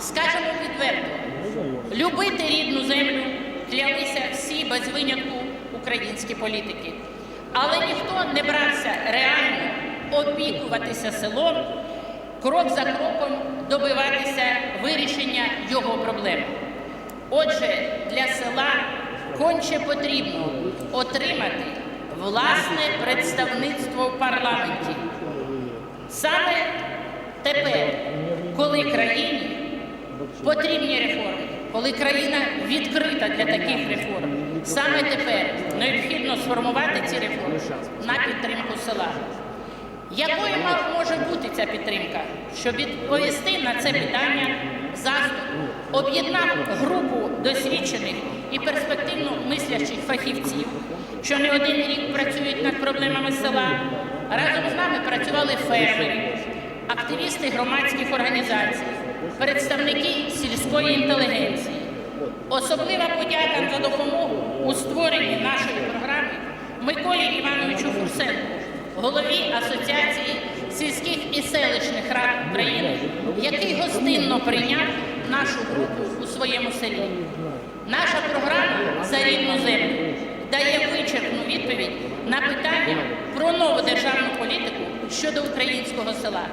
Скажемо відверто, любити рідну землю клялися всі без винятку українські політики. Але ніхто не брався реально опікуватися селом, крок за кроком добиватися вирішення його проблем. Отже, для села конче потрібно отримати власне представництво в парламенті. Саме тепер, коли країні потрібні реформи, коли країна відкрита для таких реформ, саме тепер необхідно сформувати ці реформи на підтримку села. Якою може бути ця підтримка? Щоб відповісти на це питання, заступ об'єднав групу досвідчених і перспективно мислячих фахівців, що не один рік працюють над проблемами села. Разом з нами працювали фермери, активісти громадських організацій, представники сільської інтелігенції. Особлива подяка за допомогу у створенні нашої програми Миколі Івановичу Фурсенку, голові Асоціації сільських і селищних рад України, який гостинно прийняв нашу групу у своєму селі. Наша програма за рідну землю дає вичерпну відповідь на питання про нову державну політику щодо українського села.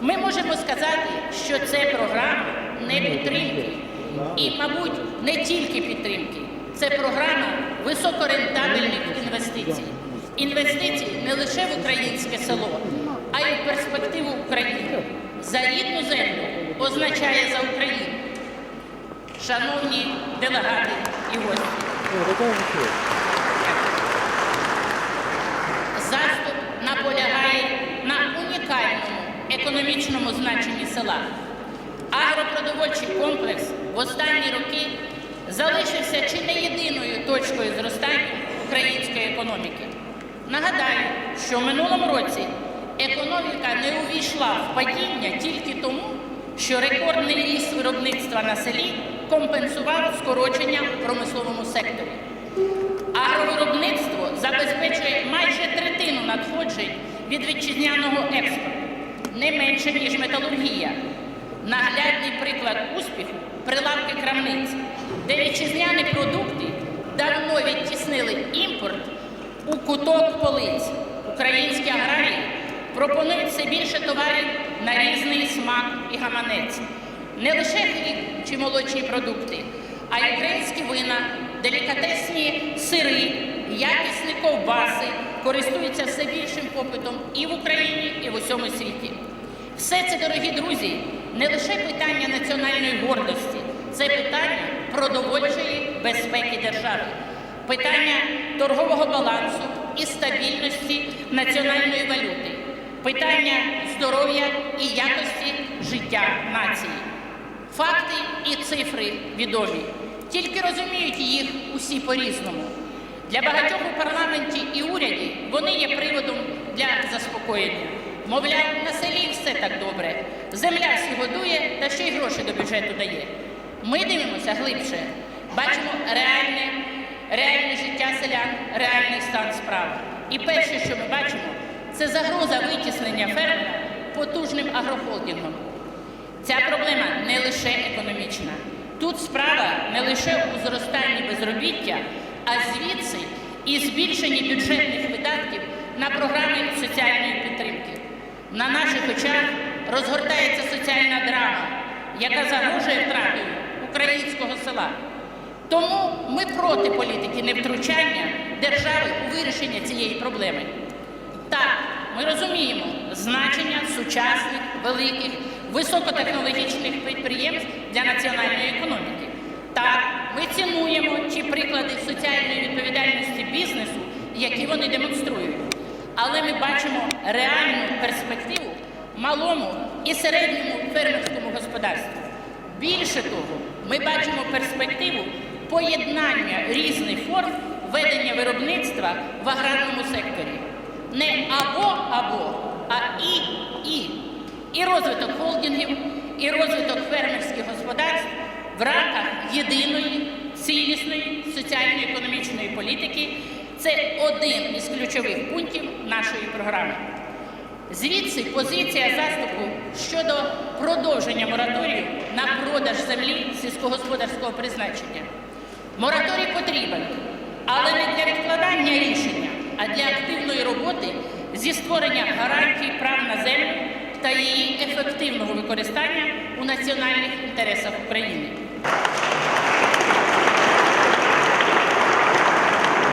Ми можемо сказати, що це програма не підтримки і, мабуть, не тільки підтримки. Це програма високорентабельних інвестицій. Інвестицій не лише в українське село, а й в перспективу України. За рідну землю означає за Україну. Шановні делегати і гості. Заступ наполягає на унікальному економічному значенні села. Агропродовольчий комплекс в останні роки залишився чи не єдиною точкою зростання української економіки. Нагадаю, що в минулому році економіка не увійшла в падіння тільки тому, що рекордний ріст виробництва на селі компенсував скорочення в промисловому секторі. Агровиробництво забезпечує майже третину надходжень від вітчизняного експорту, не менше, ніж металургія. Наглядний приклад успіху прилавки крамниць, де вітчизняні продукти давно відтіснили імпорт у куток полиць. Українські аграрії пропонують все більше товарів на різний смак і гаманець. Не лише хліб чи молочні продукти, а й українські вина, делікатесні сири, ковбаси користуються все більшим попитом і в Україні, і в усьому світі. Все це, дорогі друзі, не лише питання національної гордості, це питання продовольчої безпеки держави, питання торгового балансу і стабільності національної валюти, питання здоров'я і якості життя нації. Факти і цифри відомі, тільки розуміють їх усі по-різному. Для багатьох у парламенті і уряді вони є приводом для заспокоєння. Мовляв, на селі все так добре, земля всі годує та ще й гроші до бюджету дає. Ми дивимося глибше, бачимо реальне, реальне життя селян, реальний стан справ. І перше, що ми бачимо, це загроза витіснення фермера потужним агрохолдингом. Ця проблема не лише економічна. Тут справа не лише у зростанні безробіття, а звідси і збільшенні бюджетних видатків на програми соціальної підтримки. На наших очах розгортається соціальна драма, яка загрожує втратою українського села. Тому ми проти політики невтручання держави у вирішення цієї проблеми. Так, ми розуміємо значення сучасних, великих, високотехнологічних підприємств для національної економіки. Так, ми цінуємо ті приклади соціальної відповідальності бізнесу, які вони демонструють. Але ми бачимо реальну перспективу малому і середньому фермерському господарству. Більше того, ми бачимо перспективу поєднання різних форм ведення виробництва в аграрному секторі. Не або-або, а і-і. І розвиток холдингів, і розвиток фермерських господарств в рамках єдиної цілісної соціально-економічної політики це один із ключових пунктів нашої програми. Звідси позиція заступу щодо продовження мораторію на продаж землі сільськогосподарського призначення. Мораторій потрібен, але не для відкладання рішення, а для активної роботи зі створення гарантій прав на землю та її ефективного використання у національних інтересах України. Gracias.